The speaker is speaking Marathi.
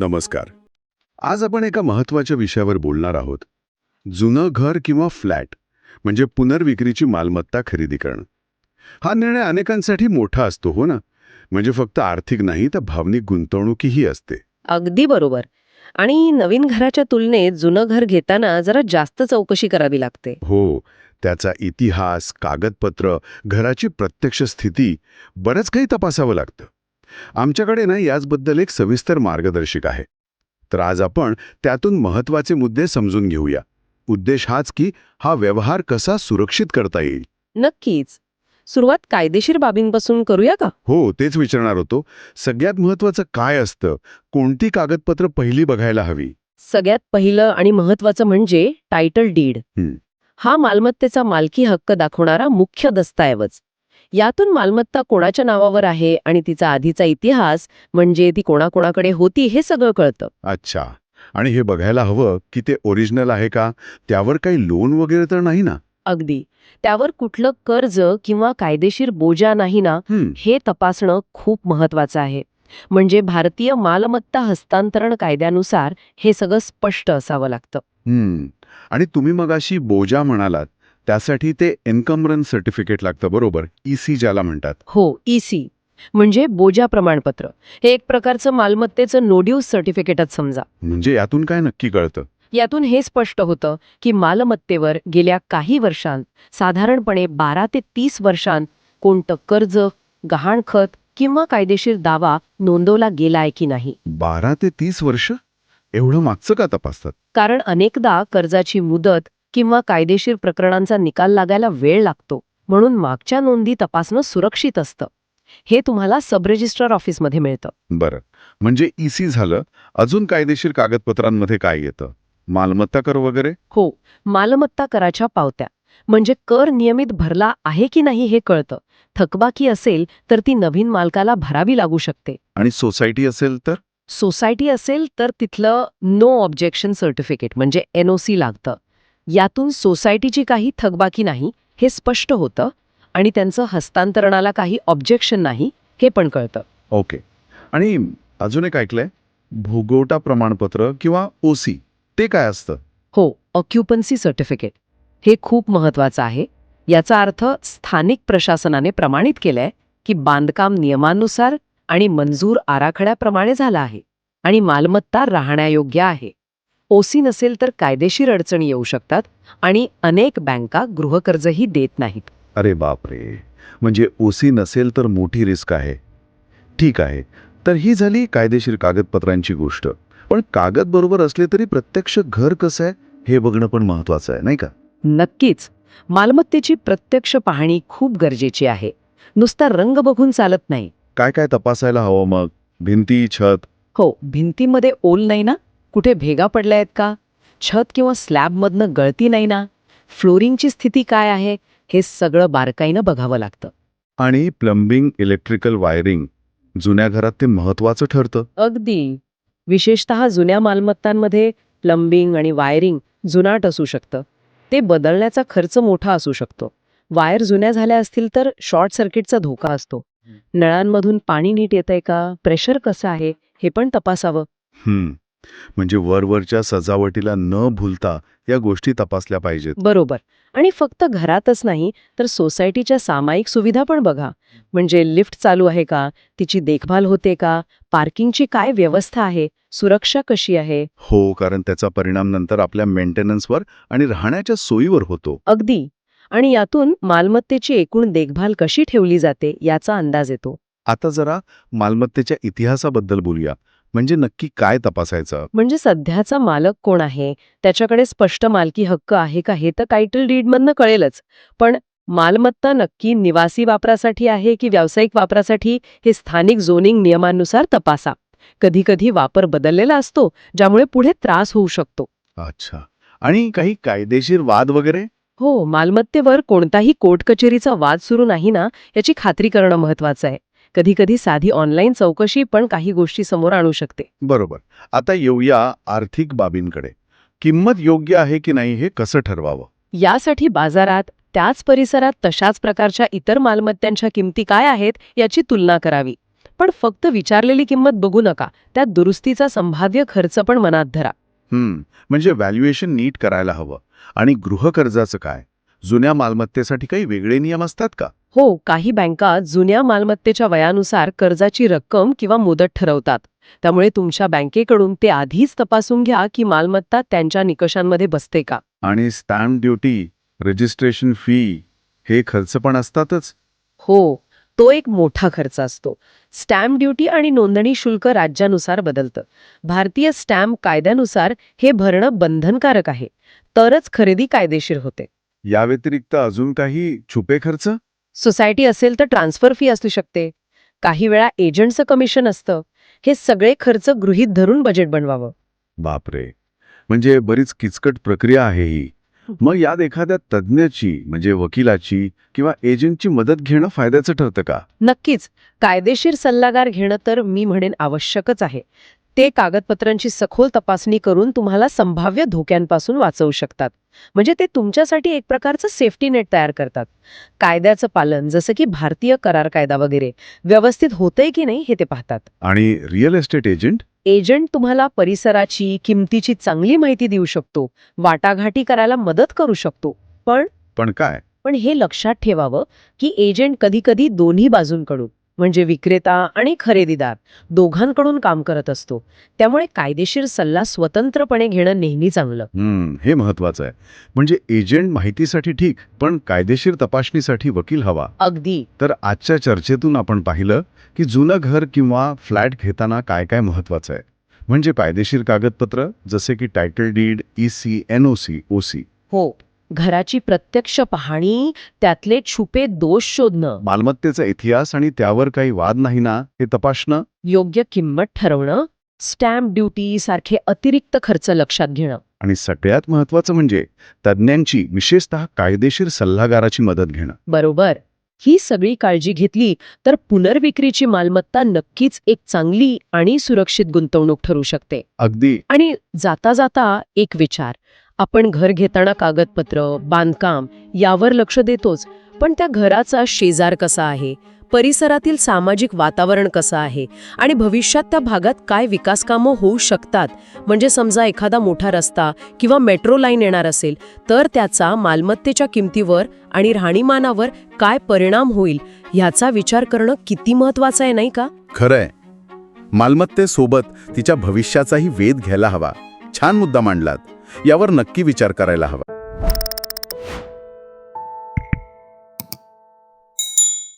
नमस्कार. आज आपण एका महत्त्वाच्या विषयावर बोलणार आहोत. जुनं घर किंवा फ्लॅट म्हणजे पुनर्विक्रीची मालमत्ता खरेदी करणं. हा निर्णय अनेकांसाठी मोठा असतो हो ना? म्हणजे फक्त आर्थिक नाही तर भावनिक गुंतवणुकीही असते. अगदी बरोबर. आणि नवीन घराच्या तुलनेत जुनं घर घेताना जरा जास्त चौकशी करावी लागते. हो त्याचा इतिहास कागदपत्र घराची प्रत्यक्ष स्थिती बरंच काही तपासावं लागतं. आमच्याकडे ना याचबद्दल एक सविस्तर मार्गदर्शिक आहे. तर आज आपण त्यातून महत्त्वाचे मुद्दे समजून घेऊया. उद्देश हाच की हा व्यवहार कसा सुरक्षित करता येईल? नक्कीच. सुरुवात कायदेशीर बाबींपासून करूया का? हो तेच विचारणार होतो. सगळ्यात महत्वाचं काय असतं? कोणती कागदपत्र पहिली बघायला हवी? सगळ्यात पहिलं आणि महत्वाचं म्हणजे टायटल डीड हं. हा मालमत्तेचा मालकी हक्क दाखवणारा मुख्य दस्तऐवज. यातून मालमत्ता कोणाच्या नावावर आहे आणि तिचा आधीचा इतिहास म्हणजे ती कोणाकोणाकडे होती हे सगळं कळतं. अच्छा. आणि हे बघायला हवं की ते ओरिजिनल आहे का? त्यावर काही लोन वगैरे तर नाही ना? अगदी. त्यावर कुठलं कर्ज किंवा कायदेशीर बोजा नाही ना हं, तपासणं खूप महत्वाचं आहे. म्हणजे भारतीय मालमत्ता हस्तांतरण कायद्यानुसार हे सगळं स्पष्ट असावं लागतं. आणि तुम्ही मगाशी बोजा म्हणालात. त्यासाठी ते एन्कमरन्स सर्टिफिकेट लागतं बरोबर? ईसी ज्याला म्हणतात. हो ईसी म्हणजे बोजा प्रमाणपत्र. हे एक प्रकारचं मालमत्तेचं नोड्यूज सर्टिफिकेटच समजा. म्हणजे यातून काय नक्की कळतं? यातून हे स्पष्ट होतं की मालमत्तेवर गेल्या काही वर्षांत साधारणपणे बारा ते तीस वर्षांत कोणतं कर्ज गहाणखत किंवा कायदेशीर दावा नोंदवला गेलाय की नाही. बारा ते तीस वर्ष? एवढं मागचं का तपासतात? कारण अनेकदा कर्जाची मुदत किंवा कायदेशीर प्रकरणांचा निकाल लागायला वेळ लागतो म्हणून मागच्या नोंदी तपासणं सुरक्षित असतं. हे तुम्हाला सब रजिस्ट्रार ऑफिसमध्ये मिळतं. बरं. म्हणजे ईसी झालं अजून कायदेशीर कागदपत्रांमध्ये काय येतं? मालमत्ता कर वगैरे? हो. मालमत्ता कराच्या पावत्या. म्हणजे कर नियमित भरला आहे की नाही हे कळतं. थकबाकी असेल तर ती नवीन मालकाला भरावी लागू शकते. आणि सोसायटी असेल तर? सोसायटी असेल तर तिथलं नो ऑब्जेक्शन सर्टिफिकेट म्हणजे एनओसी लागतं. यातून सोसायटीची काही थकबाकी नाही हे स्पष्ट होतं आणि त्यांचं हस्तांतरणाला काही ऑब्जेक्शन नाही हे पण कळतं. ओके. आणि अजून एक ऐकलंय भोगवटा प्रमाणपत्र किंवा ओसी ते काय असतं? हो ऑक्युपन्सी सर्टिफिकेट हे खूप महत्वाचं आहे. याचा अर्थ स्थानिक प्रशासनाने प्रमाणित केलंय की बांधकाम नियमानुसार आणि मंजूर आराखड्याप्रमाणे झालं आहे आणि मालमत्ता राहण्यायोग्य आहे. ओसी नसेल तर कायदेशीर अडचणी येऊ शकतात आणि अनेक बँका गृहकर्जही देत नाहीत. अरे बापरे. म्हणजे ओसी नसेल तर मोठी रिस्क आहे. ठीक आहे. तर ही झाली कायदेशीर कागदपत्रांची गोष्ट. पण कागद बरोबर असले तरी प्रत्यक्ष घर कसं आहे? हे बघणं पण महत्वाचं आहे नाही का? नक्कीच. मालमत्तेची प्रत्यक्ष पाहणी खूप गरजेची आहे. नुसता रंग बघून चालत नाही. काय काय तपासायला हवं मग? भिंती छत? हो भिंतीमध्ये ओल नाही ना? कुठे भेगा पडल्या आहेत का? छत किंवा स्लॅबमधनं गळती नाही ना? फ्लोरिंगची स्थिती काय आहे? हे सगळं बारकाईनं बघावं लागतं. आणि प्लंबिंग इलेक्ट्रिकल वायरिंग जुन्या घरात ते महत्वाचं ठरतं. अगदी. विशेषतः जुन्या मालमत्तांमध्ये प्लंबिंग आणि वायरिंग जुनाट असू शकतं. ते बदलण्याचा खर्च मोठा असू शकतो. वायर जुन्या झाल्या असतील तर शॉर्ट सर्किटचा धोका असतो. नळांमधून पाणी नीट येतंय का? प्रेशर कसं आहे? हे पण तपासावं. हम्म. म्हणजे वरवरच्या सजावटीला न भूलता या गोष्टी तपासल्या पाहिजेत. बरोबर. आणि फक्त घरातच नाही तर सोसायटीच्या सामायिक सुविधा पण बघा. म्हणजे लिफ्ट चालू आहे का? तिची देखभाल होते का? पार्किंगची काय व्यवस्था आहे? सुरक्षा कशी आहे? हो कारण त्याचा परिणाम नंतर आपल्या मेंटेनन्सवर आणि राहण्याच्या सोयीवर होतो. अगदी. आणि यातून मालमत्तेची एकूण देखभाल कशी ठेवली जाते याचा अंदाज येतो. आता जरा मालमत्तेच्या इतिहासाबद्दल बोलूया. म्हणजे नक्की काय तपासायचं? म्हणजे सध्याचा मालक कोण आहे? त्याच्याकडे स्पष्ट मालकी हक्क आहे का हे तर टायटल डीडमधनं कळेलच. पण मालमत्ता नक्की निवासी वापरासाठी आहे की व्यावसायिक वापरासाठी हे स्थानिक झोनिंग नियमांनुसार तपासा. कधीकधी वापर बदललेला असतो ज्यामुळे पुढे त्रास होऊ शकतो. अच्छा. आणि काही कायदेशीर वाद वगैरे? हो मालमत्तेवर कोणताही कोर्ट कचेरीचा वाद सुरू नाही ना याची खात्री करणं महत्वाचं आहे. कधीकधी साधी ऑनलाईन चौकशी पण काही गोष्टी समोर आणू शकते. बरोबर. आता येऊया आर्थिक बाबींकडे. किंमत योग्य आहे की नाही हे कसं ठरवावं? यासाठी बाजारात त्याच परिसरात तशाच प्रकारच्या इतर मालमत्त्यांच्या किमती काय आहेत याची तुलना करावी. पण फक्त विचारलेली किंमत बघू नका त्यात दुरुस्तीचा संभाव्य खर्च पण मनात धरा. हम्म म्हणजे व्हॅल्युएशन नीट करायला हवं. आणि गृहकर्जाचं काय? जुन्या मालमत्तेसाठी काही वेगळे नियम असतात का? हो काही बँका जुन्या मालमत्तेच्या वयानुसार कर्जाची रक्कम किंवा मुदत ठरवतात. त्यामुळे तुमच्या बँकेकडून ते आधीच तपासून घ्या की मालमत्ता त्यांच्या निकषांमध्ये बसते का. आणि स्टॅम्प ड्युटी रजिस्ट्रेशन फी हे खर्च पण असतातच. हो तो एक मोठा खर्च असतो. स्टॅम्प ड्युटी आणि नोंदणी शुल्क राज्यानुसार बदलतं. भारतीय स्टॅम्प कायद्यानुसार हे भरणं बंधनकारक आहे. तरच खरेदी कायदेशीर होते. या व्यतिरिक्त अजून काही छुपे खर्च? सोसायटी असेल तर ट्रान्सफर फी असू शकते. काही वेळा एजंटचं कमिशन असतं. हे सगळे खर्च गृहीत धरून बजेट बनवावं. बापरे. म्हणजे बरीच किचकट प्रक्रिया आहे ही. मग यात एखाद्या तज्ज्ञाची म्हणजे वकिलाची किंवा एजंटची मदत घेणं फायद्याचं ठरतं का? नक्कीच. कायदेशीर सल्लागार घेणं तर मी म्हणेन आवश्यकच आहे. ते कागदपत्रांची सखोल तपासणी करून तुम्हाला संभाव्य धोक्यांपासून वाचवू शकतात. म्हणजे ते तुमच्यासाठी एक प्रकारचं सेफ्टी नेट तयार करतात. कायद्याचं पालन जसं की भारतीय करार कायदा वगैरे व्यवस्थित होतंय की नाही हे ते पाहतात. आणि रिअल एस्टेट एजंट एजंट तुम्हाला परिसराची किमतीची चांगली माहिती देऊ शकतो वाटाघाटी करायला मदत करू शकतो. पण पण काय? पण हे लक्षात ठेवावं की एजंट कधीकधी दोन्ही बाजूंकडून म्हणजे विक्रेता आणि खरेदीदार दोघांकडून काम करत असतो. त्यामुळे कायदेशीर सल्ला स्वतंत्रपणे घेणं नेहमी चांगलं. हे महत्वाचं आहे. म्हणजे एजंट माहितीसाठी ठीक पण कायदेशीर तपासणीसाठी वकील हवा. अगदी. तर आजच्या चर्चेतून आपण पाहिलं की जुनं घर किंवा फ्लॅट घेताना काय काय महत्वाचं आहे. म्हणजे कायदेशीर कागदपत्र जसे की title deed E C N O C O C हो. घराची प्रत्यक्ष पाहणी त्यातले छुपे दोष शोधणं. मालमत्तेचा इतिहास आणि त्यावर काही वाद नाही ना हे तपासणं? योग्य किंमत ठरवणं स्टॅम्प ड्युटी सारखे अतिरिक्त खर्च लक्षात घेणं. आणि सगळ्यात महत्वाचं म्हणजे तज्ज्ञांची विशेषतः कायदेशीर सल्लागाराची मदत घेणं. बरोबर. ही सगळी काळजी घेतली तर पुनर्विक्रीची मालमत्ता नक्कीच एक चांगली आणि सुरक्षित गुंतवणूक ठरू शकते. अगदी. आणि जाता जाता एक विचार आपण घर घेताना कागदपत्र बांधकाम यावर लक्ष देतोच. पण त्या घराचा शेजार कसा आहे? परिसरातील सामाजिक वातावरण कसं आहे? आणि भविष्यात त्या भागात काय विकास कामं होऊ शकतात? म्हणजे समजा एखादा मोठा रस्ता किंवा मेट्रो लाईन येणार असेल तर त्याचा मालमत्तेच्या किमतीवर आणि राहणीमानावर काय परिणाम होईल ह्याचा विचार करणं किती महत्वाचं आहे नाही का? खरंय. मालमत्तेसोबत तिच्या भविष्याचाही वेध घ्यायला हवा. छान मुद्दा मांडलात. यावर नक्की विचार करायला हवा.